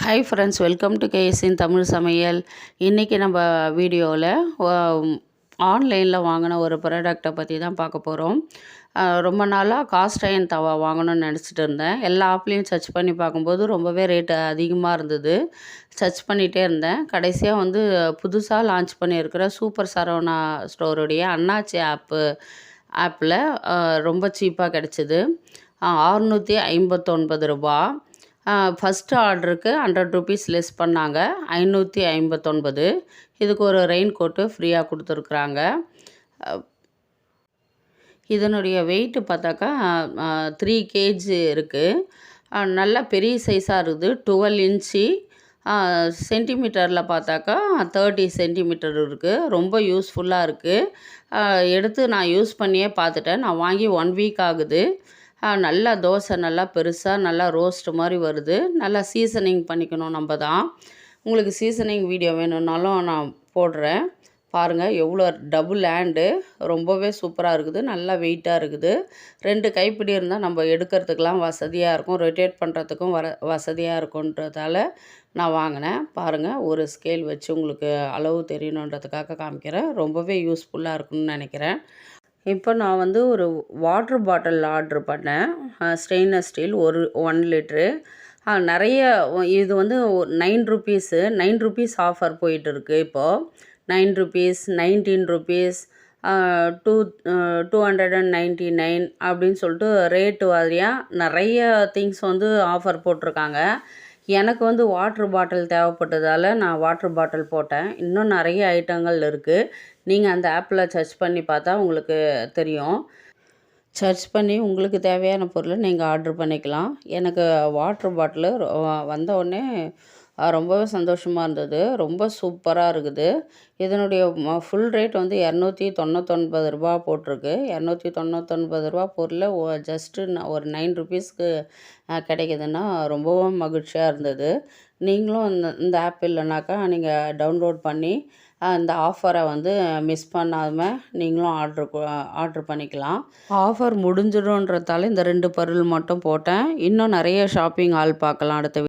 Hi friends welcome to கேஎஸ்இன் தமிழ் சமையல். இன்றைக்கி நம்ம வீடியோவில் ஆன்லைனில் வாங்கின ஒரு ப்ராடக்டை பற்றி தான் பார்க்க போகிறோம் ரொம்ப நாளாக காஸ்ட் அயன் தவா வாங்கணும்னு நினச்சிட்டு இருந்தேன். எல்லா ஆப்லேயும் சர்ச் பண்ணி பார்க்கும்போது ரொம்பவே ரேட்டு அதிகமாக இருந்தது. சர்ச் பண்ணிகிட்டே இருந்தேன். கடைசியாக வந்து புதுசாக லான்ச் பண்ணியிருக்கிற சூப்பர் சரவணா ஸ்டோருடைய அண்ணாச்சி ஆப்பு ஆப்பில் ரொம்ப சீப்பாக கிடச்சிது. அறுநூற்றி ஐம்பத்தொன்பது ரூபா. ஃபஸ்ட்டு ஆர்டருக்கு ஹண்ட்ரட் ருபீஸ் லெஸ் பண்ணாங்க. ஐநூற்றி ஐம்பத்தொன்பது. இதுக்கு ஒரு ரெயின் கோட்டு ஃப்ரீயாக கொடுத்துருக்குறாங்க. இதனுடைய வெயிட்டு பார்த்தாக்கா த்ரீ கேஜி இருக்குது நல்லா பெரிய சைஸாக இருக்குது. Twelve inch. சென்டிமீட்டரில் பார்த்தாக்கா தேர்ட்டி சென்டிமீட்டர் இருக்குது ரொம்ப யூஸ்ஃபுல்லாக இருக்குது எடுத்து நான் யூஸ் பண்ணியே பார்த்துட்டேன். நான் வாங்கி ஒன் வீக் ஆகுது. நல்லா தோசை நல்லா பெருசாக நல்லா ரோஸ்ட்டு மாதிரி வருது. நல்லா சீசனிங் பண்ணிக்கணும் நம்ம தான். உங்களுக்கு சீசனிங் வீடியோ வேணும்னாலும் நான் போடுறேன். பாருங்கள் எவ்வளோ டபுள் ஹேண்டு ரொம்பவே சூப்பராக இருக்குது. நல்லா வெயிட்டாக இருக்குது. ரெண்டு கைப்பிடி இருந்தால் நம்ம எடுக்கிறதுக்கெலாம் வசதியாக இருக்கும். ரொட்டேட் பண்ணுறதுக்கும் வர வசதியாக இருக்குன்றதால நான் வாங்கினேன். பாருங்கள் ஒரு ஸ்கேல் வச்சு உங்களுக்கு அளவு தெரியணுன்றதுக்காக காமிக்கிறேன். ரொம்பவே யூஸ்ஃபுல்லாக இருக்குன்னு நினைக்கிறேன். இப்போ நான் வந்து ஒரு வாட்ரு பாட்டில் ஆர்ட்ரு பண்ணேன். ஸ்டெயின்லெஸ் ஸ்டீல் ஒரு ஒன் லிட்ரு நிறைய இது வந்து nine rupees nine rupees offer போயிட்டுருக்கு இப்போது nine rupees nineteen rupees two two hundred and ninety nine அப்படின்னு சொல்லிட்டு ரேட்டு வாரியாக நிறைய திங்ஸ் வந்து ஆஃபர் போட்டிருக்காங்க. எனக்கு வந்து வாட்ரு பாட்டில் தேவைப்பட்டதால் நான் வாட்ரு பாட்டில் போட்டேன். இன்னும் நிறைய ஐட்டங்கள் இருக்குது நீங்கள் அந்த ஆப்பில் சர்ச் பண்ணி பார்த்தா உங்களுக்கு தெரியும். சர்ச் பண்ணி உங்களுக்கு தேவையான பொருளை நீங்கள் ஆர்ட்ரு பண்ணிக்கலாம். எனக்கு வாட்ரு பாட்டிலு வந்த உடனே ரொம்பவே சந்தோஷமாக இருந்தது. ரொம்ப சூப்பராக இருக்குது. இதனுடைய ஃபுல் ரேட் வந்து இரநூத்தி தொண்ணூத்தொன்பது ரூபா போட்டிருக்கு. இரநூத்தி தொண்ணூத்தொன்பது ரூபா பொருள் ஜஸ்ட்டு ஒரு நைன் ருபீஸ்க்கு கிடைக்கிதுன்னா ரொம்பவும் மகிழ்ச்சியாக இருந்தது. நீங்களும் இந்த இந்த ஆப் இல்லைனாக்கா நீங்கள் டவுன்லோட் பண்ணி அந்த ஆஃபரை வந்து மிஸ் பண்ணாமல் நீங்களும் ஆர்ட்ரு ஆர்ட்ரு பண்ணிக்கலாம். ஆஃபர் முடிஞ்சிடும்ன்றதால இந்த ரெண்டு பொருள் மட்டும் போட்டேன். இன்னும் நிறைய ஷாப்பிங் ஆள் பார்க்கலாம் அடுத்த